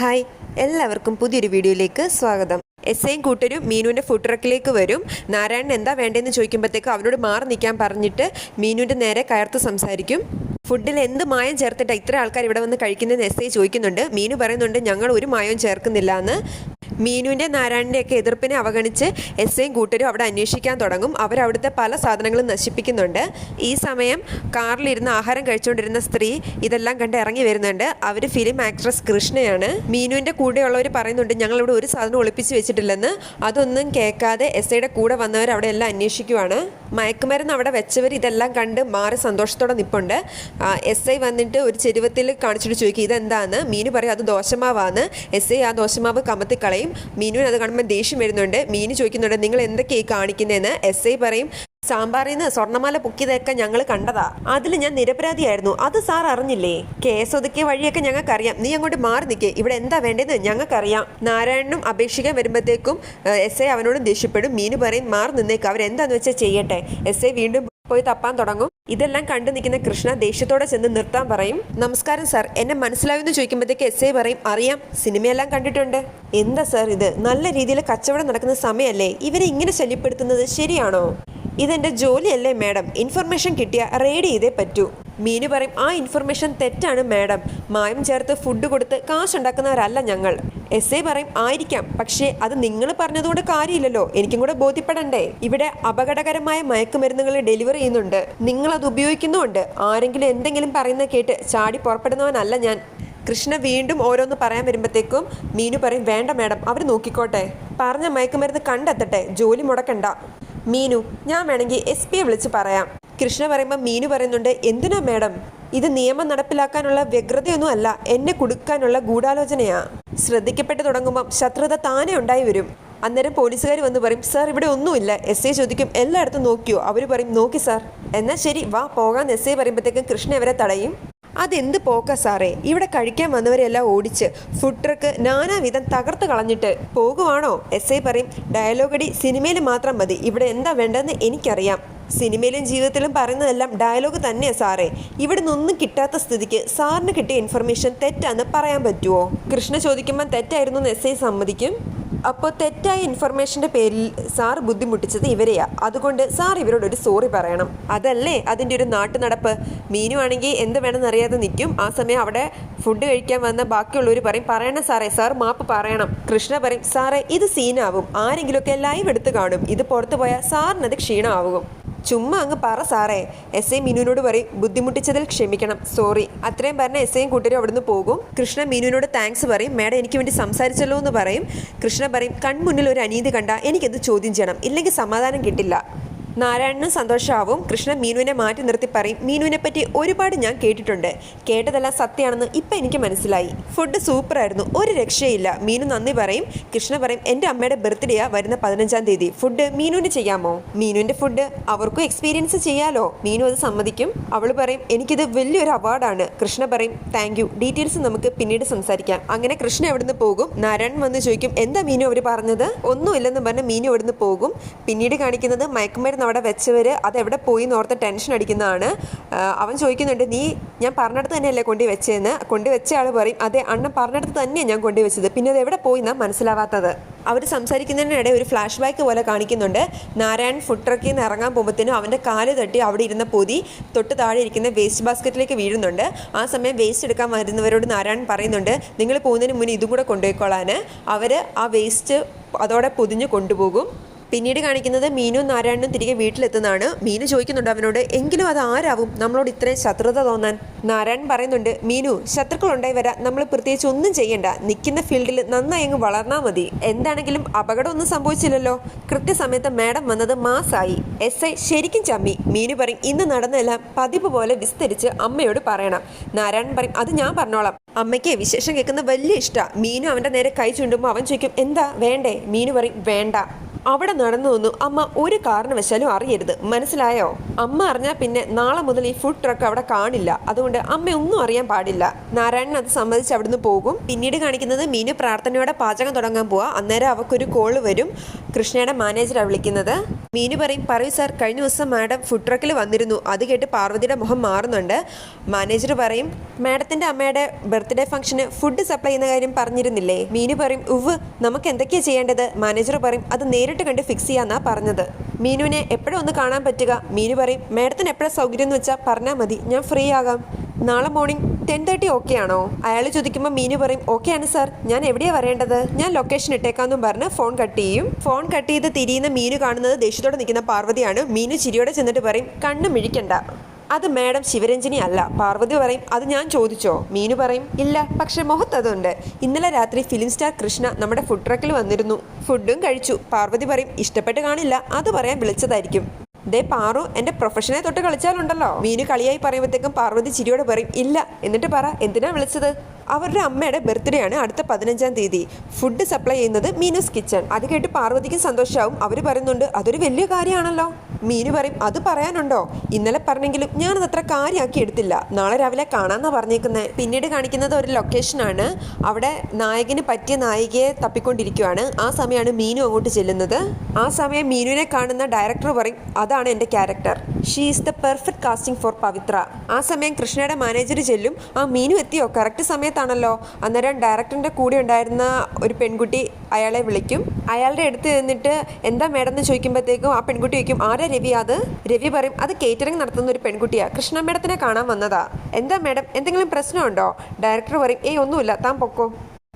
Hi എല്ലാവർക്കും പുതിയൊരു വീഡിയോയിലേക്ക് സ്വാഗതം. എസ് ഐയും കൂട്ടരും മീനുവിന്റെ ഫുഡ് ട്രക്കിലേക്ക് വരും. നാരായണൻ എന്താ വേണ്ടതെന്ന് ചോദിക്കുമ്പോഴത്തേക്ക് അവനോട് മാറി നിൽക്കാൻ പറഞ്ഞിട്ട് മീനുവിന്റെ നേരെ കയർത്ത് സംസാരിക്കും. ഫുഡിൽ എന്ത് മായം ചേർത്തിട്ട് ഇത്ര ആൾക്കാർ ഇവിടെ വന്ന് കഴിക്കുന്നതെന്ന് എസ് ഐ ചോദിക്കുന്നുണ്ട്. മീനു പറയുന്നുണ്ട് ഞങ്ങൾ ഒരു മായവും ചേർക്കുന്നില്ല എന്ന്. മീനുവിന്റെ നാരായണന്റെയൊക്കെ എതിർപ്പിനെ അവഗണിച്ച് എസ് ഐയും കൂട്ടരും അവിടെ അന്വേഷിക്കാൻ തുടങ്ങും. അവരവിടുത്തെ പല സാധനങ്ങളും നശിപ്പിക്കുന്നുണ്ട്. ഈ സമയം കാറിലിരുന്ന് ആഹാരം കഴിച്ചുകൊണ്ടിരുന്ന സ്ത്രീ ഇതെല്ലാം കണ്ട് ഇറങ്ങി വരുന്നുണ്ട്. അവർ ഫിലിം ആക്ട്രസ് കൃഷ്ണയാണ്. മീനുവിന്റെ കൂടെയുള്ളവർ പറയുന്നുണ്ട് ഞങ്ങളിവിടെ ഒരു സാധനം ഒളിപ്പിച്ച് വെച്ചിട്ടില്ലെന്ന്. അതൊന്നും കേൾക്കാതെ എസ് ഐയുടെ കൂടെ വന്നവർ അവിടെ എല്ലാം അന്വേഷിക്കുവാണ്. മയക്കുമരുന്ന് അവിടെ വെച്ചവർ ഇതെല്ലാം കണ്ട് മാറി സന്തോഷത്തോടെ നിൽപ്പുണ്ട് എസ് ഐ വന്നിട്ട് ഒരു ചെരുവത്തിൽ കാണിച്ചിട്ട് ചോദിക്കും ഇതെന്താന്ന്? മീനു പറയും അത് ദോശമാവാന്ന്. എസ് ഐ ആ ദോശമാവ് കമത്തി കളയും മീനുവിന് അത് കാണുമ്പോൾ ദേഷ്യം വരുന്നുണ്ട്. മീനു ചോദിക്കുന്നുണ്ട് നിങ്ങൾ എന്തൊക്കെയായി കാണിക്കുന്നതെന്ന് എസ് ഐ പറയും സാമ്പാറിൽ നിന്ന് സ്വർണമാല പൊക്കിയതൊക്കെ ഞങ്ങൾ കണ്ടതാ. അതിൽ ഞാൻ നിരപരാധിയായിരുന്നു. അത് സാർ അറിഞ്ഞില്ലേ? കേസ് ഒതുക്കിയ വഴിയൊക്കെ ഞങ്ങൾക്കറിയാം. നീ അങ്ങോട്ട് മാറി നിൽക്കേ ഇവിടെ എന്താ വേണ്ടതെന്ന് ഞങ്ങൾക്കറിയാം. നാരായണനും അപേക്ഷിക്കാൻ വരുമ്പോഴത്തേക്കും എസ് ഐ അവനോടും ദേഷ്യപ്പെടും. മീനു പറയും മാറി നിന്നേക്കും. അവരെന്താന്ന് വെച്ചാൽ ചെയ്യട്ടെ? എസ് ഐ വീണ്ടും പോയി തപ്പാൻ തുടങ്ങും. ഇതെല്ലാം കണ്ടു നിൽക്കുന്ന കൃഷ്ണ ദേഷ്യത്തോടെ ചെന്ന് നിർത്താൻ പറയും. നമസ്കാരം സാർ എന്നെ മനസ്സിലായെന്ന് ചോദിക്കുമ്പോഴത്തേക്ക് എസ് പറയും അറിയാം സിനിമയെല്ലാം കണ്ടിട്ടുണ്ട്. എന്താ സാർ ഇത്? നല്ല രീതിയിൽ കച്ചവടം നടക്കുന്ന സമയമല്ലേ? ഇവരെ ഇങ്ങനെ ശല്യപ്പെടുത്തുന്നത് ശരിയാണോ? ഇതെന്റെ ജോലിയല്ലേ മാഡം. ഇൻഫർമേഷൻ കിട്ടിയ റെയ്ഡ് ചെയ്തേ പറ്റൂ. മീനു പറയും ആ ഇൻഫർമേഷൻ തെറ്റാണ് മാഡം മായം ചേർത്ത് ഫുഡ് കൊടുത്ത് കാശുണ്ടാക്കുന്നവരല്ല ഞങ്ങൾ. എസ് ഐ പറയും ആയിരിക്കാം. പക്ഷേ അത് നിങ്ങൾ പറഞ്ഞതുകൊണ്ട് കാര്യമില്ലല്ലോ. എനിക്കും കൂടെ ബോധ്യപ്പെടണ്ടേ. ഇവിടെ അപകടകരമായ മയക്കുമരുന്നുകൾ ഡെലിവറി ചെയ്യുന്നുണ്ട്. നിങ്ങൾ അത് ഉപയോഗിക്കുന്നുമുണ്ട്. ആരെങ്കിലും എന്തെങ്കിലും പറയുന്ന കേട്ട് ചാടി പുറപ്പെടുന്നവനല്ല ഞാൻ. കൃഷ്ണ വീണ്ടും ഓരോന്ന് പറയാൻ വരുമ്പോഴത്തേക്കും മീനു പറയും വേണ്ട മാഡം അവർ നോക്കിക്കോട്ടെ. പറഞ്ഞ മയക്കുമരുന്ന് കണ്ടെത്തട്ടെ. ജോലി മുടക്കണ്ട. മീനു ഞാൻ വേണമെങ്കിൽ എസ് പിയെ വിളിച്ച് പറയാം. കൃഷ്ണ പറയുമ്പോൾ മീനു പറയുന്നുണ്ട് എന്തിനാ മേഡം? ഇത് നിയമം നടപ്പിലാക്കാനുള്ള വ്യഗ്രതയൊന്നും അല്ല എന്നെ കൊടുക്കാനുള്ള ഗൂഢാലോചനയാ. ശ്രദ്ധിക്കപ്പെട്ടു തുടങ്ങുമ്പം ശത്രുത താനേ ഉണ്ടായി വരും. അന്നേരം പോലീസുകാർ വന്ന് പറയും സാർ ഇവിടെ ഒന്നുമില്ല. എസ് ഐ ചോദിക്കും എല്ലായിടത്തും നോക്കിയോ? അവർ പറയും നോക്കി സാർ. എന്നാൽ ശരി വാ പോകാൻ എസ് ഐ പറയുമ്പോഴത്തേക്കും കൃഷ്ണ അവരെ തടയും. അതെന്ത് പോക്ക സാറേ? ഇവിടെ കഴിക്കാൻ വന്നവരെല്ലാം ഓടിച്ച് ഫുഡ് ട്രക്ക് നാനാവിധം തകർത്ത് കളഞ്ഞിട്ട് പോകുവാണോ? എസ് ഐ പറയും ഡയലോഗടി സിനിമയിൽ മാത്രം മതി. ഇവിടെ എന്താ വേണ്ടതെന്ന് എനിക്കറിയാം. സിനിമയിലും ജീവിതത്തിലും പറയുന്നതെല്ലാം ഡയലോഗ് തന്നെയാ സാറേ. ഇവിടെ നിന്നൊന്നും കിട്ടാത്ത സ്ഥിതിക്ക് സാറിന് കിട്ടിയ ഇൻഫർമേഷൻ തെറ്റാന്ന് പറയാൻ പറ്റുമോ കൃഷ്ണ ചോദിക്കുമ്പോൾ തെറ്റായിരുന്നു എസ് ഐ സമ്മതിക്കും. അപ്പോൾ തെറ്റായ ഇൻഫർമേഷന്റെ പേരിൽ സാർ ബുദ്ധിമുട്ടിച്ചത് ഇവരെയാ. അതുകൊണ്ട് സാർ ഇവരോട് ഒരു സോറി പറയണം. അതല്ലേ അതിന്റെ ഒരു നാട്ടു നടപ്പ് മീനു ആണെങ്കിൽ എന്ത് വേണമെന്ന് അറിയാതെ നിൽക്കും. ആ സമയം അവിടെ ഫുഡ് കഴിക്കാൻ വന്ന ബാക്കിയുള്ളവർ പറയും പറയണം സാറേ സാർ മാപ്പ് പറയണം. കൃഷ്ണ പറയും സാറേ ഇത് സീനാവും ആരെങ്കിലുമൊക്കെ ലൈവ് എടുത്ത് കാണും. ഇത് പുറത്തു പോയാൽ സാറിനത് ക്ഷീണമാവും. ചുമ്മാ അങ്ങ് പറ സാറേ. എസ് ഐ മീനുവിനോട് പറയും ബുദ്ധിമുട്ടിച്ചതിൽ ക്ഷമിക്കണം. സോറി. അത്രയും പറഞ്ഞ എസ് ഐയും കൂട്ടരും അവിടുന്ന് പോകും. കൃഷ്ണ മീനുവിനോട് താങ്ക്സ് പറയും. മേഡം എനിക്ക് വേണ്ടി സംസാരിച്ചല്ലോ എന്ന് പറയും. കൃഷ്ണ പറയും കൺമുന്നിൽ ഒരു അനീതി കണ്ട എനിക്കത് ചോദ്യം ചെയ്യണം. ഇല്ലെങ്കിൽ സമാധാനം കിട്ടില്ല. നാരായണനും സന്തോഷമാവും കൃഷ്ണൻ മീനുവിനെ മാറ്റി നിർത്തി പറയും മീനുവിനെ പറ്റി ഒരുപാട് ഞാൻ കേട്ടിട്ടുണ്ട്. കേട്ടതെല്ലാം സത്യമാണെന്ന് ഇപ്പം എനിക്ക് മനസ്സിലായി. ഫുഡ് സൂപ്പറായിരുന്നു ഒരു രക്ഷയില്ല. മീനു നന്ദി പറയും. കൃഷ്ണ പറയും എന്റെ അമ്മയുടെ ബർത്ത്ഡേയാ വരുന്ന പതിനഞ്ചാം തീയതി. ഫുഡ് മീനുവിന് ചെയ്യാമോ? മീനുവിന്റെ ഫുഡ് അവർക്കും എക്സ്പീരിയൻസ് ചെയ്യാലോ. മീനു അത് സമ്മതിക്കും. അവൾ പറയും എനിക്കിത് വലിയൊരു അവാർഡാണ് കൃഷ്ണ പറയും താങ്ക് യു ഡീറ്റെയിൽസ് നമുക്ക് പിന്നീട് സംസാരിക്കാം. അങ്ങനെ കൃഷ്ണ എവിടുന്ന് പോകും? നാരായണൻ വന്ന് ചോദിക്കും എന്താ മീനു അവർ പറഞ്ഞത്? ഒന്നുമില്ലെന്ന് പറഞ്ഞ് മീനു എവിടുന്ന് പോകും? പിന്നീട് കാണിക്കുന്നത് മയക്കുമരുന്ന് അവിടെ വെച്ചവർ അതെവിടെ പോയി എന്നോർത്ത് ടെൻഷൻ അടിക്കുന്നതാണ്. അവൻ ചോദിക്കുന്നുണ്ട് നീ ഞാൻ പറഞ്ഞിടത്ത് തന്നെയല്ലേ കൊണ്ടു വെച്ചതെന്ന് കൊണ്ടുവച്ച ആൾ പറയും അതെ അണ്ണൻ പറഞ്ഞിടത്ത് തന്നെയാണ് ഞാൻ കൊണ്ടുവച്ചത് പിന്നെ അത് എവിടെ പോയി എന്നാ മനസ്സിലാവാത്തത്. അവർ സംസാരിക്കുന്നതിനിടെ ഒരു ഫ്ലാഷ് ബാക്ക് പോലെ കാണിക്കുന്നുണ്ട്. നാരായൺ ഫുഡ് ട്രക്കിൽ നിന്ന് ഇറങ്ങാൻ പോകുമ്പോഴത്തേനും അവന്റെ കാൽ തട്ടി അവിടെ ഇരുന്ന പൊതി തൊട്ട് താഴെ ഇരിക്കുന്ന വേസ്റ്റ് ബാസ്ക്കറ്റിലേക്ക് വീഴുന്നുണ്ട്. ആ സമയം വേസ്റ്റ് എടുക്കാൻ വരുന്നവരോട് നാരായൺ പറയുന്നുണ്ട് നിങ്ങൾ പോകുന്നതിന് മുന്നേ ഇതും കൂടെ കൊണ്ടുപോയിക്കോളാൻ അവർ ആ വേസ്റ്റ് അതോടെ പൊതിഞ്ഞ് കൊണ്ടുപോകും. പിന്നീട് കാണിക്കുന്നത് മീനു നാരായണനും തിരികെ വീട്ടിലെത്തുന്നതാണ്. മീനു ചോദിക്കുന്നുണ്ട് അവനോട് എങ്കിലും അത് ആരാവും? നമ്മളോട് ഇത്രയും ശത്രുത തോന്നാൻ. നാരായണൻ പറയുന്നുണ്ട് മീനു ശത്രുക്കൾ ഉണ്ടായി വരാൻ നമ്മൾ പ്രത്യേകിച്ച് ഒന്നും ചെയ്യണ്ട. നിൽക്കുന്ന ഫീൽഡിൽ നന്നായി അങ്ങ് വളർന്നാൽ മതി. എന്താണെങ്കിലും അപകടമൊന്നും സംഭവിച്ചില്ലല്ലോ. കൃത്യസമയത്ത് മാഡം വന്നത് മാസായി. എസ് ഐ ശരിക്കും ചമ്മി. മീനു പറയും ഇന്ന് നടന്നെല്ലാം പതിപ്പ് പോലെ വിസ്തരിച്ച് അമ്മയോട് പറയണം. നാരായണൻ പറയും അത് ഞാൻ പറഞ്ഞോളാം. അമ്മയ്ക്ക് വിശേഷം കേൾക്കുന്ന വലിയ ഇഷ്ടമാണ് മീനു അവന്റെ നേരെ കൈ ചൂണ്ടുമ്പോൾ അവൻ ചോദിക്കും എന്താ? വേണ്ടേ? മീനു പറയും വേണ്ട. അവിടെ നടന്നു വന്നു. അമ്മ ഒരു കാരണവശാലും അറിയരുത്. മനസ്സിലായോ? അമ്മ അറിഞ്ഞാൽ പിന്നെ നാളെ മുതൽ ഈ ഫുഡ് ട്രക്ക് അവിടെ കാണില്ല. അതുകൊണ്ട് അമ്മ ഒന്നും അറിയാൻ പാടില്ല. നാരായണൻ അത് സമ്മതിച്ച് അവിടുന്ന് പോകും. പിന്നീട് കാണിക്കുന്നത് മീനു പ്രാർത്ഥനയോടെ പാചകം തുടങ്ങാൻ പോവാ. അന്നേരം അവക്കൊരു കോൾ വരും. കൃഷ്ണയുടെ മാനേജറാണ് വിളിക്കുന്നത്. മീനു പറയും പറയൂ സാർ കഴിഞ്ഞ ദിവസം മാഡം ഫുഡ് ട്രക്കിൽ വന്നിരുന്നു. അത് കേട്ട് പാർവതിയുടെ മുഖം മാറുന്നുണ്ട്. മാനേജർ പറയും മാഡത്തിന്റെ അമ്മയുടെ ബർത്ത്ഡേ ഫംഗ്ഷന് ഫുഡ് സപ്ലൈ ചെയ്യുന്ന കാര്യം പറഞ്ഞിരുന്നില്ലേ? മീനു പറയും ഉവ് നമുക്ക് എന്തൊക്കെയാണ് ചെയ്യേണ്ടത്? മാനേജർ പറയും അത് നേരിട്ട് കണ്ട് ഫിക്സ് ചെയ്യാന്നാ പറഞ്ഞത്. മീനുവിനെ എപ്പോഴും ഒന്ന് കാണാൻ പറ്റുക? മീനു പറയും മാഡത്തിന് എപ്പോഴാണ് സൗകര്യം എന്ന് വെച്ചാൽ പറഞ്ഞാൽ മതി. ഞാൻ ഫ്രീ ആകാം. നാളെ മോർണിംഗ് ടെൻ തേർട്ടി ഓക്കെ ആണോ? അയാൾ ചോദിക്കുമ്പോൾ മീനു പറയും ഓക്കെ ആണ് സാർ ഞാൻ എവിടെയാണ് വരേണ്ടത്? ഞാൻ ലൊക്കേഷൻ ഇട്ടേക്കാന്നും പറഞ്ഞ് ഫോൺ കട്ട് ചെയ്യും. ഫോൺ കട്ട് ചെയ്ത് തിരിയുന്ന മീനു കാണുന്നത് ദേഷ്യത്തോടെ നിൽക്കുന്ന പാർവതിയാണ്. മീനു ചിരിയോടെ ചെന്നിട്ട് പറയും കണ്ണു മിഴിക്കണ്ട. അത് മാഡം ശിവരഞ്ജനി അല്ല. പാർവതി പറയും അത് ഞാൻ ചോദിച്ചോ? മീനു പറയും ഇല്ല പക്ഷെ മുഖത്ത് അതുണ്ട്. ഇന്നലെ രാത്രി ഫിലിം സ്റ്റാർ കൃഷ്ണ നമ്മുടെ ഫുഡ് ട്രക്കിൽ വന്നിരുന്നു. ഫുഡും കഴിച്ചു. പാർവതി പറയും ഇഷ്ടപ്പെട്ട് കാണില്ല. അത് പറയാൻ വിളിച്ചതായിരിക്കും. ദേ പാറു എന്റെ പ്രൊഫഷനെ തൊട്ട് കളിച്ചാലുണ്ടല്ലോ. മീനു കളിയായി പറയുമ്പോഴത്തേക്കും പാർവതി ചിരിയോടെ പറയും ഇല്ല. എന്നിട്ട് പറ എന്തിനാ വിളിച്ചത്? അവരുടെ അമ്മയുടെ ബർത്ത്ഡേ ആണ് അടുത്ത പതിനഞ്ചാം തീയതി. ഫുഡ് സപ്ലൈ ചെയ്യുന്നത് മീനൂസ് കിച്ചൺ അത് കേട്ട് പാർവതിക്ക് സന്തോഷമാവും അവർ പറയുന്നുണ്ട് അതൊരു വലിയ കാര്യമാണല്ലോ. മീനു പറയും അത് പറയാനുണ്ടോ? ഇന്നലെ പറഞ്ഞെങ്കിലും ഞാനത് അത്ര കാര്യമാക്കി എടുത്തില്ല. നാളെ രാവിലെ കാണാന്നാ പറഞ്ഞേക്കുന്നത് പിന്നീട് കാണിക്കുന്നത് ഒരു ലൊക്കേഷനാണ്. അവിടെ നായകന് പറ്റിയ നായികയെ തപ്പിക്കൊണ്ടിരിക്കുവാണ്. ആ സമയമാണ് മീനു അങ്ങോട്ട് ചെല്ലുന്നത്. ആ സമയം മീനുവിനെ കാണുന്ന ഡയറക്ടർ പറയും അതാണ് എന്റെ character. She is the perfect casting for Pavithra ആ സമയം കൃഷ്ണയുടെ മാനേജർ ചെല്ലും. ആ മീനു എത്തിയോ? കറക്റ്റ് സമയത്താണല്ലോ. അന്നേരം ഡയറക്ടറിന്റെ കൂടെ ഉണ്ടായിരുന്ന ഒരു പെൺകുട്ടി അയാളെ വിളിക്കും. അയാളുടെ അടുത്ത് നിന്നിട്ട് എന്താ മേഡം എന്ന് ചോദിക്കുമ്പോഴത്തേക്കും ആ പെൺകുട്ടി ചോദിക്കും ആരാ രവി അത്? രവി പറയും അത് കേറ്ററിംഗ് നടത്തുന്ന ഒരു പെൺകുട്ടിയാ. കൃഷ്ണ മേഡത്തിനെ കാണാൻ വന്നതാ. എന്താ മേഡം എന്തെങ്കിലും പ്രശ്നമുണ്ടോ? ഡയറക്ടർ പറയും ഏയ് ഒന്നുമില്ല. താൻ പൊക്കോ.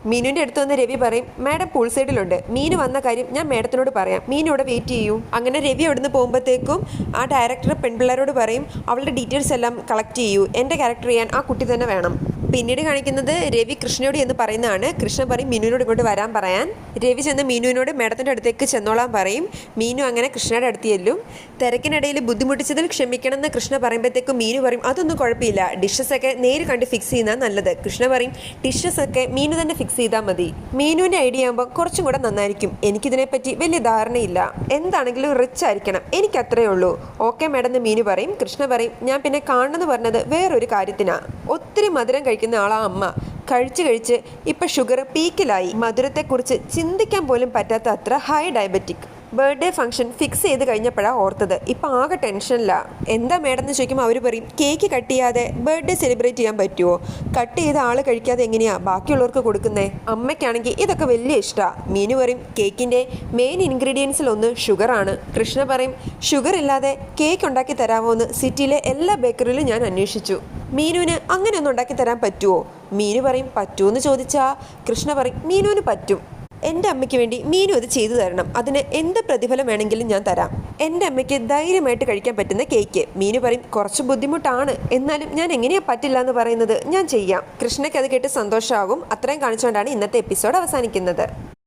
മീനുവിന്റെ അടുത്ത് വന്ന് രവി പറയും മാഡം പൂൾ സൈഡിലുണ്ട് മീനു വന്ന കാര്യം ഞാൻ മാഡത്തിനോട് പറയാം. മീനു ഇവിടെ വെയിറ്റ് ചെയ്യൂ. അങ്ങനെ രവി അവിടുന്ന് പോകുമ്പോഴത്തേക്കും ആ ഡയറക്ടർ പെൺപിള്ളേരോട് പറയും അവളുടെ ഡീറ്റെയിൽസ് എല്ലാം കളക്ട് ചെയ്യൂ. എന്റെ ക്യാരക്ടർ ചെയ്യാൻ ആ കുട്ടി തന്നെ വേണം. പിന്നീട് കാണിക്കുന്നത് രവി കൃഷ്ണയോട് എന്ന് പറയുന്നതാണ്. കൃഷ്ണൻ പറയും മീനുവിനോട് ഇങ്ങോട്ട് വരാൻ പറയാൻ. രവി ചെന്ന് മീനുവിനോട് മേഡത്തിന്റെ അടുത്തേക്ക് ചെന്നോളാൻ പറയും. മീനു അങ്ങനെ കൃഷ്ണയുടെ അടുത്ത് ചെല്ലും. തിരക്കിനിടയിൽ ബുദ്ധിമുട്ടിച്ചതിൽ ക്ഷമിക്കണം എന്ന് കൃഷ്ണ പറയുമ്പോഴത്തേക്കും മീനു പറയും അതൊന്നും കുഴപ്പമില്ല. ഡിഷസ് ഒക്കെ നേര് കണ്ട് ഫിക്സ് ചെയ്യുന്നതാണ് നല്ലത്. കൃഷ്ണ പറയും ഡിഷസ് ഒക്കെ മീനു തന്നെ ഫിക്സ് ചെയ്താൽ മതി. മീനുവിന്റെ ഐഡിയ ആകുമ്പോൾ കുറച്ചും കൂടെ നന്നായിരിക്കും. എനിക്കിതിനെപ്പറ്റി വലിയ ധാരണയില്ല. എന്താണെങ്കിലും റിച്ച് ആയിരിക്കണം. എനിക്ക് അത്രയേ ഉള്ളൂ. ഓക്കെ മേഡം എന്ന് മീനു പറയും. കൃഷ്ണ പറയും ഞാൻ പിന്നെ കാണണമെന്ന് പറഞ്ഞത് വേറൊരു കാര്യത്തിനാണ് ഒത്തിരി മധുരം കഴിക്കുന്ന ആളാ അമ്മ. കഴിച്ച് കഴിച്ച് ഇപ്പം ഷുഗർ പീക്കിലായി മധുരത്തെക്കുറിച്ച് ചിന്തിക്കാൻ പോലും പറ്റാത്ത അത്ര high diabetic birthday function fix ചെയ്ത് കഴിഞ്ഞപ്പോഴാണ് ഓർത്തത്. ഇപ്പം ആകെ ടെൻഷനില്ല എന്താ മേഡം എന്ന് ചോദിക്കുമ്പോൾ അവർ പറയും കേക്ക് കട്ട് ചെയ്യാതെ ബർത്ത്ഡേ സെലിബ്രേറ്റ് ചെയ്യാൻ പറ്റുമോ കട്ട് ചെയ്ത ആൾ കഴിക്കാതെ എങ്ങനെയാ ബാക്കിയുള്ളവർക്ക് കൊടുക്കുന്നേ? അമ്മയ്ക്കാണെങ്കിൽ ഇതൊക്കെ വലിയ ഇഷ്ടമാണ് മീനു പറയും കേക്കിന്റെ മെയിൻ ഇൻഗ്രീഡിയൻസിൽ ഒന്ന് ഷുഗറാണ് കൃഷ്ണ പറയും ഷുഗർ ഇല്ലാതെ കേക്ക് ഉണ്ടാക്കി തരാമോ എന്ന് സിറ്റിയിലെ എല്ലാ ബേക്കറിയിലും ഞാൻ അന്വേഷിച്ചു. മീനുവിന് അങ്ങനെ ഒന്നും ഉണ്ടാക്കി തരാൻ പറ്റുമോ മീനു പറയും പറ്റുമോ ചോദിച്ചാ കൃഷ്ണ പറയും മീനുവിന് പറ്റും. എന്റെ അമ്മയ്ക്ക് വേണ്ടി മീനു അത് ചെയ്തു തരണം. അതിന് എന്ത് പ്രതിഫലം വേണമെങ്കിലും ഞാൻ തരാം. എന്റെ അമ്മയ്ക്ക് ധൈര്യമായിട്ട് കഴിക്കാൻ പറ്റുന്ന കേക്ക്. മീനു പറയും കുറച്ച് ബുദ്ധിമുട്ടാണ്. എന്നാലും ഞാൻ എങ്ങനെയാ പറ്റില്ല എന്ന് പറയുന്നത്? ഞാൻ ചെയ്യാം. കൃഷ്ണയ്ക്ക് അത് കേട്ട് സന്തോഷമാകും അത്രയും കാണിച്ചുകൊണ്ടാണ് ഇന്നത്തെ എപ്പിസോഡ് അവസാനിക്കുന്നത്.